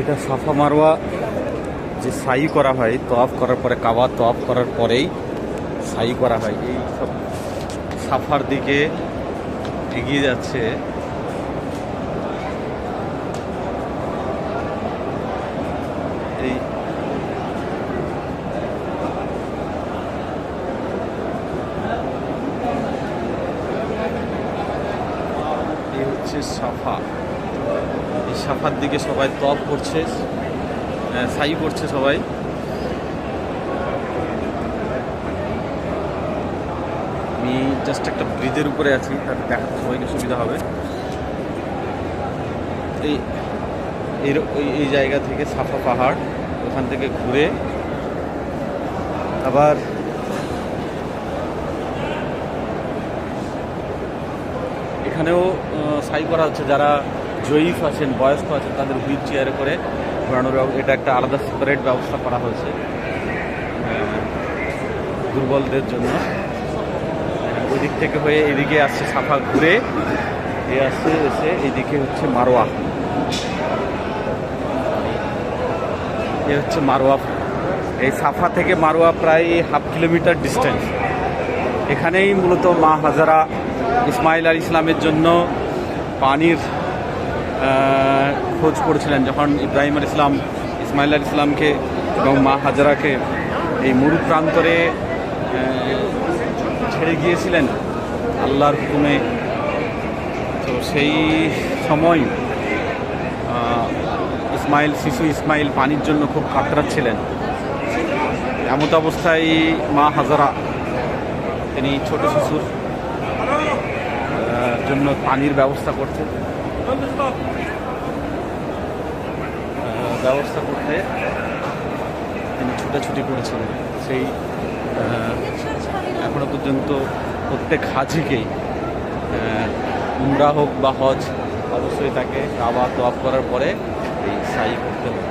এটা সাফা মারোয়া যে সাই করা হয় তফ করার পরে কাবা তফ করার পরেই সাই করা হয়। এই সব সাফার দিকে এগিয়ে যাচ্ছে। এই হচ্ছে সাফা। সাফার দিকে সবাই তপ করছে সাই করছে সবাই। আমি জাস্ট একটা ব্রিজের উপরে আছি তাতে দেখাতে সবাইকে সুবিধা হবে। এই এই জায়গা থেকে সাফা পাহাড়, ওখান থেকে ঘুরে আবার এখানেও সাই করা হচ্ছে যারা জয়ীফ আছেন, বয়স্ক আছেন, তাদের হুইল চেয়ারে করে ঘোরানোর এটা একটা আলাদা সেপারেট ব্যবস্থা করা হয়েছে দুর্বলদের জন্য। ওই দিক থেকে হয়ে এদিকে আসছে সাফা ঘুরে, এ আসছে, এসে এইদিকে হচ্ছে মারোয়া। এ হচ্ছে মারোয়া। এই সাফা থেকে মারোয়া প্রায় হাফ কিলোমিটার ডিস্টেন্স এখানেই মূলত মা হাজারা ইসমাইল আল ইসলামের জন্য পানির খোঁজ করেছিলেন যখন ইব্রাহিম আল ইসলাম, ইসমাইল আল ইসলামকে এবং মা হাজারাকে এই মরু প্রান্তরে ছেড়ে গিয়েছিলেন আল্লাহর হুকুমে। তো সেই সময় ইসমাইল, শিশু ইসমাইল পানির জন্য খুব কাতরাচ্ছিলেন। এমত অবস্থায় মা হাজারা, তিনি ছোট শিশুর জন্য পানির ব্যবস্থা করছেন। ব্যবস্থা করতে তিনি ছুটাছুটি করেছিলেন। সেই এখনও পর্যন্ত প্রত্যেক হাজিকেই উমরা হোক বা হজ, অবশ্যই তাকে কাবা তোয়াব করার পরে এই সাই করতে হবে।